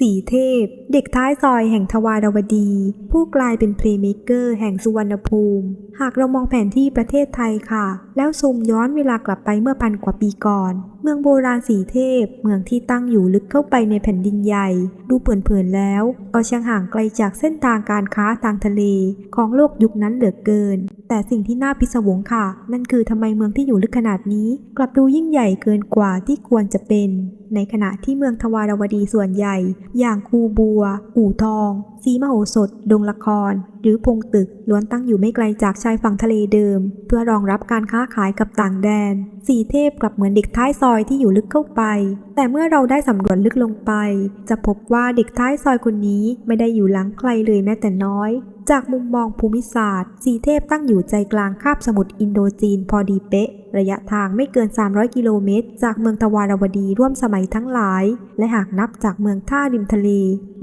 สีเทพ เด็กท้ายซอยแห่งทวารวดี ผู้กลายเป็นเพลย์เมเกอร์แห่งสุวรรณภูมิ หากเรามองแผนที่ประเทศไทยค่ะ แล้วซูมย้อนเวลากลับไปเมื่อพันกว่าปีก่อน เมืองโบราณสีเทพ เมืองที่ตั้งอยู่ลึกเข้าไปในแผ่นดินใหญ่ ดูเผินๆแล้ว ก็ช่างห่างไกลจากเส้นทางการค้าทางทะเลของโลกยุคนั้นเหลือเกิน แต่สิ่งที่น่าพิศวงค่ะ นั่นคือทำไมเมืองที่อยู่ลึกขนาดนี้ กลับดูยิ่งใหญ่เกินกว่าที่ควรจะเป็น ในขณะที่เมืองทวารวดีส่วนใหญ่ อย่างคูบัว อู่ทองสีมโหสถ ดงละคร หรือพงตึกล้วนตั้งอยู่ไม่ไกลจากชายฝั่งทะเลเดิม เพื่อรองรับการค้าขายกับต่างแดน สีเทพกลับเหมือนเด็กท้ายซอยที่อยู่ลึกเข้าไป แต่เมื่อเราได้สำรวจลึกลงไป จะพบว่าเด็กท้ายซอยคนนี้ไม่ได้อยู่หลังใครเลยแม้แต่น้อย จากมุมมองภูมิศาสตร์ สีเทพตั้งอยู่ใจกลางคาบสมุทรอินโดจีนพอดีเป๊ะ ระยะทางไม่เกิน 300 กิโลเมตร จากเมืองทวารวดีร่วมสมัยทั้งหลาย และหากนับจากเมืองท่าริมทะเล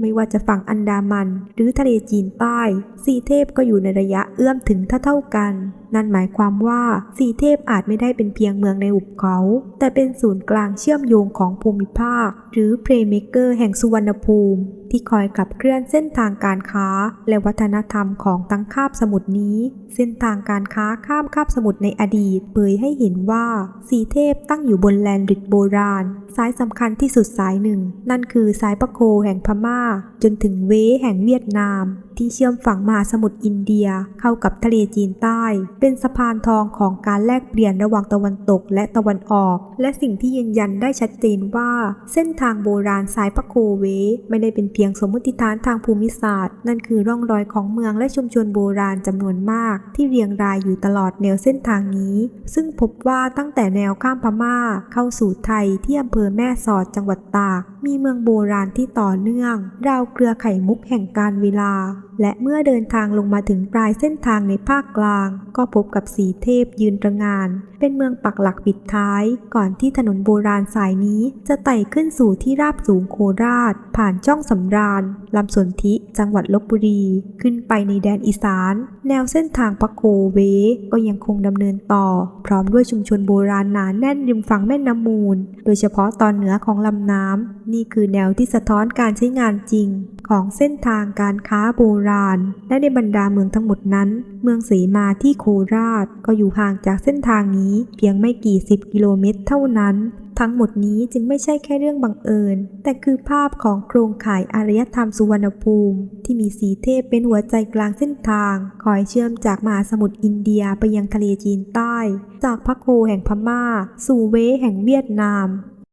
ไม่ว่าจะฝั่งอันดามัน หรือทะเลจีนใต้สีเทพก็อยู่ในระยะเอื้อมถึงเท่าๆกัน นั่นหมายความว่าสีเทพอาจไม่ได้เป็นเพียงเมืองในหุบเขา แต่เป็นศูนย์กลางเชื่อมโยงของภูมิภาค หรือเพลย์เมเกอร์แห่งสุวรรณภูมิ ที่คอยขับเคลื่อนเส้นทางการค้า และวัฒนธรรมของทั้งคาบสมุทรนี้ เส้นทางการค้าข้ามคาบสมุทรในอดีตเผยให้เห็นว่าสีเทพตั้งอยู่บนแลนดริดโบราณ สายสำคัญที่สุดสายหนึ่ง นั่นคือสายปะโคแห่งพม่าจนถึงเวแห่งเวียดนาม ที่เชื่อมฝั่งมหาสมุทรอินเดียเข้ากับทะเลจีนใต้ เป็นสะพานทองของการแลกเปลี่ยนระหว่างตะวันตกและตะวันออก และสิ่งที่ยืนยันได้ชัดเจนว่า เส้นทางโบราณสายปะโคเว ไม่ได้เป็นเพียงสมมติฐานทางภูมิศาสตร์ นั่นคือร่องรอยของเมืองและชุมชนโบราณจำนวนมาก ที่เรียงรายอยู่ตลอดแนวเส้นทางนี้ ซึ่งพบว่าตั้งแต่แนวข้ามพม่า เข้าสู่ไทยที่อำเภอแม่สอดจังหวัดตากมีเมืองโบราณที่ต่อเนื่องราวเกลือไข่มุกแห่งการเวลา และเมื่อเดินทางลงมาถึงปลายเส้นทางในภาคกลาง ก็พบกับสีเทพยืนตระงาน เป็นเมืองปักหลักปิดท้าย ก่อนที่ถนนโบราณสายนี้ จะไต่ขึ้นสู่ที่ราบสูงโคราช ผ่านช่องสำราญลำสนธิจังหวัดลบบุรี ขึ้นไปในแดนอีสาน แนวเส้นทางปะโคเว ก็ยังคงดำเนินต่อ พร้อมด้วยชุมชนโบราณหนาแน่นริมฝั่งแม่น้ำมูล โดยเฉพาะตอนเหนือของลำน้ำนี่คือแนวที่สะท้อนการใช้งานจริงของเส้นทางการค้าโบราณ และในบรรดาเมืองทั้งหมดนั้น เมืองเสมาที่โคราชก็อยู่ห่างจากเส้นทางนี้เพียงไม่กี่สิบกิโลเมตรเท่านั้น ทั้งหมดนี้จึงไม่ใช่แค่เรื่องบังเอิญ แต่คือภาพของโครงข่ายอารยธรรมสุวรรณภูมิ ที่มีสีเทพเป็นหัวใจกลางเส้นทาง คอยเชื่อมจากมหาสมุทรอินเดียไปยังทะเลจีนใต้ จากพะโคแห่งพม่า สู่เวแห่งเวียดนาม